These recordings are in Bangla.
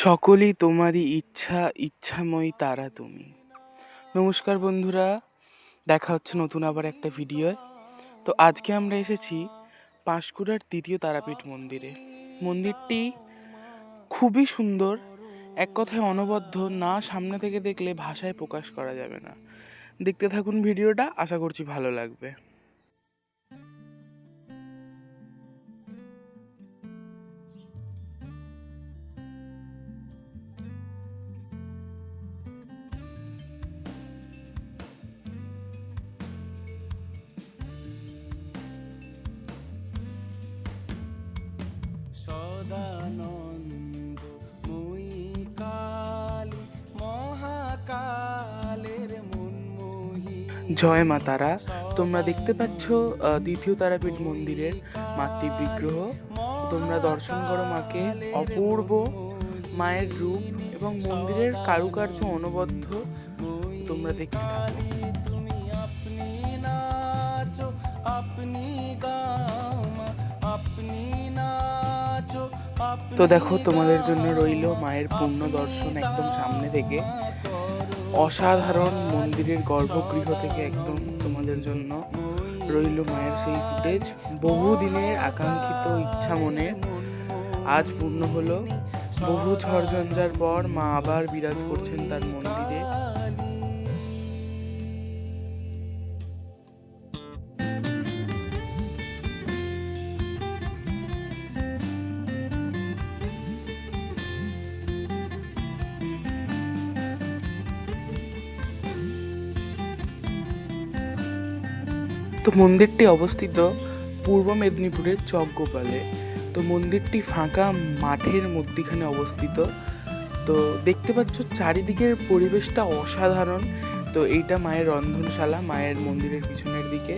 সকলই তোমারই ইচ্ছা, ইচ্ছাময়ী তারা তুমি। নমস্কার বন্ধুরা, দেখা হচ্ছে নতুন আবার একটা ভিডিও তো আজকে আমরা এসেছি পাঁশকুড়ার তৃতীয় তারাপীঠ মন্দিরে। মন্দিরটি খুবই সুন্দর, এক কথায় অনবদ্য, না সামনে থেকে দেখলে ভাষায় প্রকাশ করা যাবে না। দেখতে থাকুন ভিডিওটা আশা করছি ভালো লাগবে। সদানন্দ মুই কালী মহাকালের মুনমুহি জয় মা তারা। তোমরা দেখতে পাচ্ছ দ্বিতীয় তারাপীঠ মন্দিরের মাতৃ বিগ্রহ তোমরা দর্শন করো মাকে। অপূর্ব মায়ের রূপ এবং মন্দিরের কারুকার্য অনবদ্য। তোমরা দেখতে থাকো। তুমি আপনি নাচো আপনি আপনি তো দেখো, তোমাদের জন্য রইল মায়ের পূর্ণ দর্শন একদম সামনে থেকে। অসাধারণ মন্দিরের গর্ভগৃহ থেকে একদম তোমাদের জন্য রইল মায়ের সেই ফুটেজ বহুদিনের আকাঙ্ক্ষিত ইচ্ছা মনের আজ পূর্ণ হলো। বহু ঝড়ঝঞ্ঝার পর মা আবার বিরাজ করছেন তার মন্দিরে। তো মন্দিরটি অবস্থিত পূর্ব মেদিনীপুরের চকগোপালে। তো মন্দিরটি ফাঁকা মাঠের মধ্যিখানে অবস্থিত। তো দেখতে পাচ্ছ চারিদিকের পরিবেশটা অসাধারণ। তো এইটা মায়ের রন্ধনশালা, মায়ের মন্দিরের পিছনের দিকে।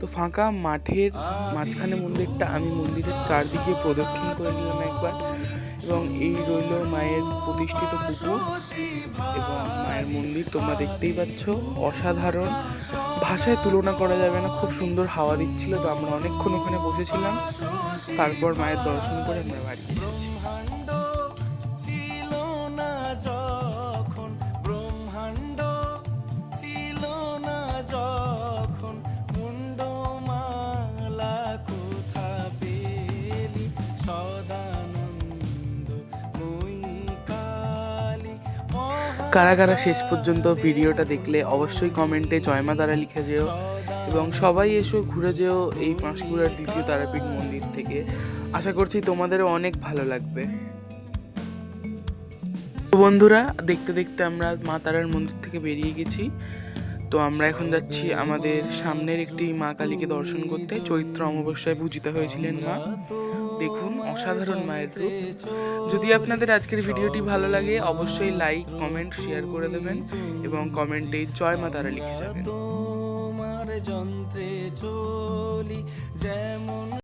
তো ফাঁকা মাঠের মাঝখানে মন্দিরটা আমি মন্দিরের চারদিকে প্রদক্ষিণ করে নিলাম একবার। এবং এই রইল মায়ের প্রতিষ্ঠিত পুকুর এবং মায়ের মন্দির। তোমরা দেখতেই পাচ্ছ, অসাধারণ। ভাষায় তুলনা করা যাবে না, খুব সুন্দর হাওয়া দিচ্ছিল, তো আমরা অনেকক্ষণ ওখানে বসেছিলাম। তারপর মায়ের দর্শন করে আমরা বাড়ি এসেছি। কারা কারা শেষ পর্যন্ত ভিডিওটা দেখলে অবশ্যই কমেন্টে জয়মা তারা লিখে যেও এবং সবাই এসো, ঘুরে যেও এই পাঁশকুড়ার দ্বিতীয় তারাপীঠ মন্দির থেকে। আশা করছি তোমাদেরও অনেক ভালো লাগবে। তো বন্ধুরা, দেখতে দেখতে আমরা মা তারার মন্দির থেকে বেরিয়ে গেছি। তো আমরা এখন যাচ্ছি আমাদের সামনের একটি মা কালীকে দর্শন করতে। চৈত্র অমাবস্যায় পূজিত হয়েছিলেন মা। দেখুন অসাধারণ মায়ের রূপ। যদি আপনাদের আজকের ভিডিওটি ভালো লাগে অবশ্যই লাইক কমেন্ট শেয়ার করে দেবেন এবং কমেন্টে জয় মা তারা লিখে যাবেন। যন্ত্রে চলি যেমন